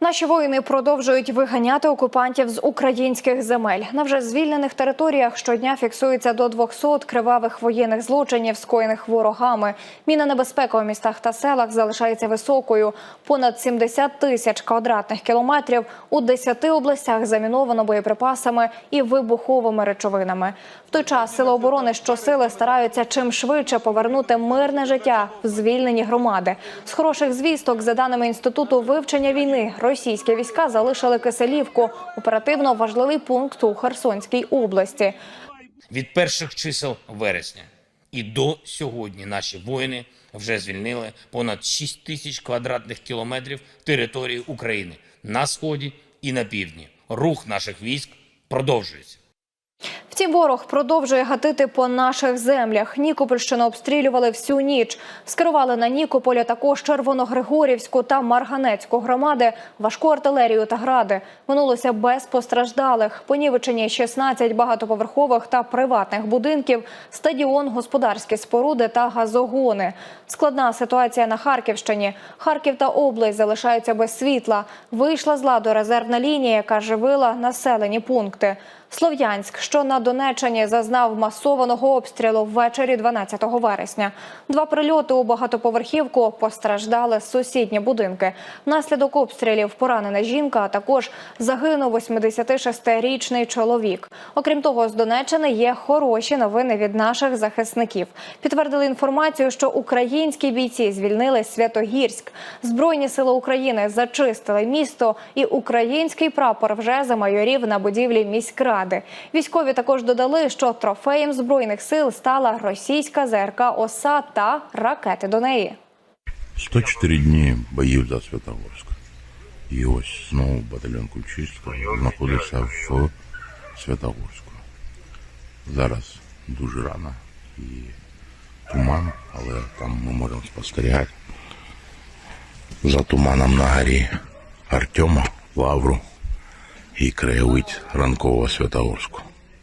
Наші воїни продовжують виганяти окупантів з українських земель. На вже звільнених територіях щодня фіксується до 200 кривавих воєнних злочинів, скоєних ворогами. Міна небезпека у містах та селах залишається високою. Понад 70 тисяч квадратних кілометрів у 10 областях заміновано боєприпасами і вибуховими речовинами. В той час сили оборони щосили стараються чим швидше повернути мирне життя в звільнені громади. З хороших звісток, за даними інституту вивчення війни, російські війська залишили Киселівку оперативно важливий пункт у Херсонській області. Від перших чисел вересня і до сьогодні наші воїни вже звільнили понад 6 тисяч квадратних кілометрів території України на сході і на півдні. Рух наших військ продовжується. Втім, ворог продовжує гатити по наших землях. Нікопольщину обстрілювали всю ніч. Скерували на Нікополі також Червоногригорівську та Марганецьку громади, важку артилерію та гради. Минулося без постраждалих. Понівечені 16 багатоповерхових та приватних будинків, стадіон, господарські споруди та газогони. Складна ситуація на Харківщині. Харків та область залишаються без світла. Вийшла з ладу резервна лінія, яка живила населені пункти. Слов'янськ, що на Донеччині зазнав масованого обстрілу ввечері 12 вересня. Два прильоти у багатоповерхівку постраждали сусідні будинки. Внаслідок обстрілів поранена жінка, а також загинув 86-річний чоловік. Окрім того, з Донеччини є хороші новини від наших захисників. Підтвердили інформацію, що українські бійці звільнили Святогірськ. Збройні сили України зачистили місто, і український прапор вже замайорів на будівлі міськради. Військові також додали, що трофеєм збройних сил стала російська ЗРК ОСА та ракети до неї. 104 дні боїв за Святогорськ. І ось знову батальйон Кульчицького знаходиться в Святогорську. Зараз дуже рано і туман, але там ми можемо спостерігати за туманом на горі Артема, Лавру і краєвид ранкового Святогорську.